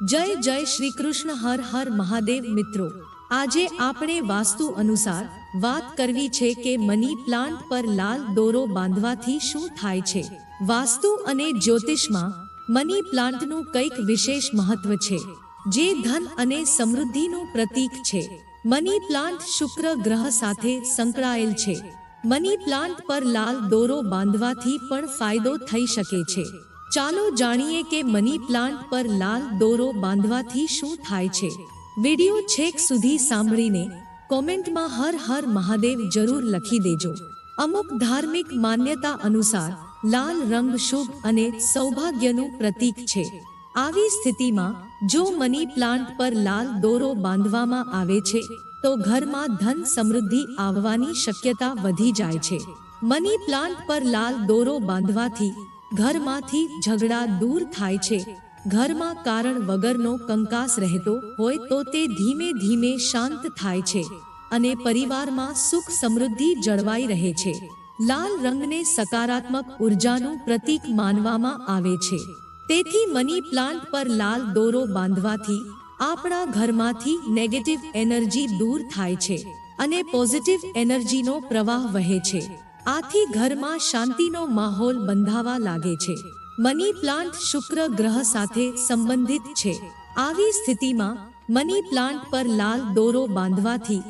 જય જય શ્રી કૃષ્ણ, હર હર મહાદેવ મિત્રો. આજે આપણે વાસ્તુ અનુસાર વાત કરવી છે કે મની પ્લાન્ટ પર લાલ દોરો બાંધવાથી શું થાય છે? વાસ્તુ અને જ્યોતિષમાં મની પ્લાન્ટનું કંઈક વિશેષ મહત્વ છે, જે ધન અને સમૃદ્ધિનું પ્રતીક છે. મની પ્લાન્ટ શુક્ર ગ્રહ સાથે સંકળાયેલ છે. મની પ્લાન્ટ પર લાલ દોરો બાંધવાથી પણ ફાયદો થઈ શકે છે. ચાલો જાણીએ કે મની પ્લાન્ટ પર લાલ દોરો બાંધવાથી શું થાય છે? વિડિયો છેક સુધી સાંભળીને કોમેન્ટમાં હર હર મહાદેવ જરૂર લખી દેજો. અમુક ધાર્મિક માન્યતા અનુસાર લાલ રંગ શુભ અને સૌભાગ્યનું પ્રતીક છે. આવી સ્થિતિમાં જો મની પ્લાન્ટ પર લાલ દોરો બાંધવામાં આવે છે, તો ઘરમાં ધન સમૃદ્ધિ આવવાની શક્યતા વધી જાય છે. મની પ્લાન્ટ પર લાલ દોરો બાંધવાથી ઘરમાંથી ઝઘડા દૂર થાય છે. ઘરમાં કારણ વગરનો કંકાસ રહેતો હોય તો તે ધીમે ધીમે શાંત થાય છે અને પરિવારમાં સુખ સમૃદ્ધિ જળવાઈ રહે છે. લાલ રંગને સકારાત્મક ઉર્જાનું પ્રતીક માનવામાં આવે છે. તેથી મની પ્લાન્ટ પર લાલ દોરો બાંધવાથી આપણા ઘરમાંથી નેગેટિવ એનર્જી દૂર થાય છે અને પોઝિટિવ એનર્જીનો પ્રવાહ વહે છે. આથી ઘરમાં શાંતિનો માહોલ બંધાવા લાગે છે. મની પ્લાન્ટ શુક્ર ગ્રહ સાથે સંબંધિત છે. આવી સ્થિતિમાં મની પ્લાન્ટ પર લાલ દોરો બાંધવાથી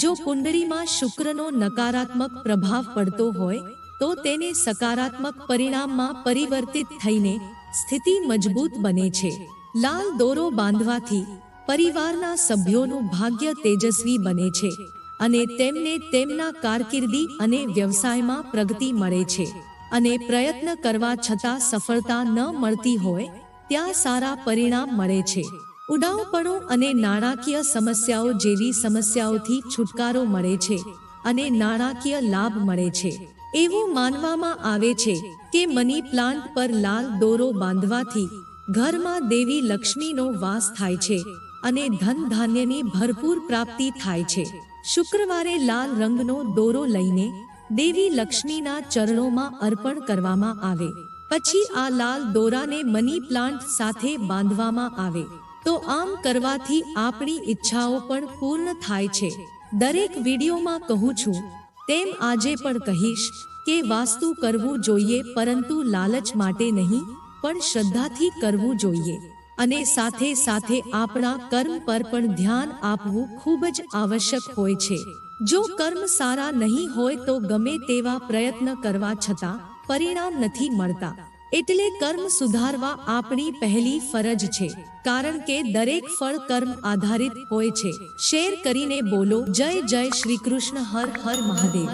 જો કુંડળીમાં શુક્રનો નકારાત્મક પ્રભાવ પડતો હોય, તો તેને સકારાત્મક પરિણામમાં પરિવર્તિત થઈને સ્થિતિ મજબૂત બને છે. લાલ દોરો બાંધવાથી પરિવારના સભ્યોનું ભાગ્ય તેજસ્વી બને છે. અને તેમને તેમના કારકિર્દી અને વ્યવસાયમાં પ્રગતિ મળે છે. અને પ્રયત્ન કરવા છતાં સફળતા ન મળતી હોય, ત્યાં સારા પરિણામ મળે છે. ઉડાઉપણું અને નાણાકીય સમસ્યાઓ જેવી સમસ્યાઓથી છુટકારો મળે છે અને નાણાકીય લાભ મળે છે. એવું માનવામાં આવે છે કે મની પ્લાન્ટ પર લાલ દોરો બાંધવાથી ઘરમાં દેવી લક્ષ્મીનો વાસ થાય છે અને ધન ધાન્યની ભરપૂર પ્રાપ્તિ થાય છે. શુક્રવારે લાલ રંગનો દોરો લઈને દેવી લક્ષ્મીના ચરણોમાં અર્પણ કરવામાં આવે. પછી આ લાલ દોરાને મની પ્લાન્ટ સાથે બાંધવામાં આવે. તો આમ કરવાથી આપણી ઈચ્છાઓ પણ પૂર્ણ થાય છે. દરેક વિડીયોમાં કહું છું, તેમ આજે પણ કહીશ કે વાસ્તુ કરવું જોઈએ પરંતુ લાલચ માટે નહીં, પણ શ્રદ્ધાથી કરવું જોઈએ. અને સાથે સાથે આપણા કર્મ પર પણ ધ્યાન આપવું ખૂબ જ આવશ્યક હોય છે. જો કર્મ સારા નહીં હોય તો ગમે તેવા પ્રયત્ન કરવા છતાં પરિણામ નથી મળતા. એટલે કર્મ સુધારવા આપણી પહેલી ફરજ છે. કારણ કે દરેક ફળ કર્મ આધારિત હોય છે. શેર કરીને બોલો, જય જય શ્રી કૃષ્ણ, હર હર મહાદેવ.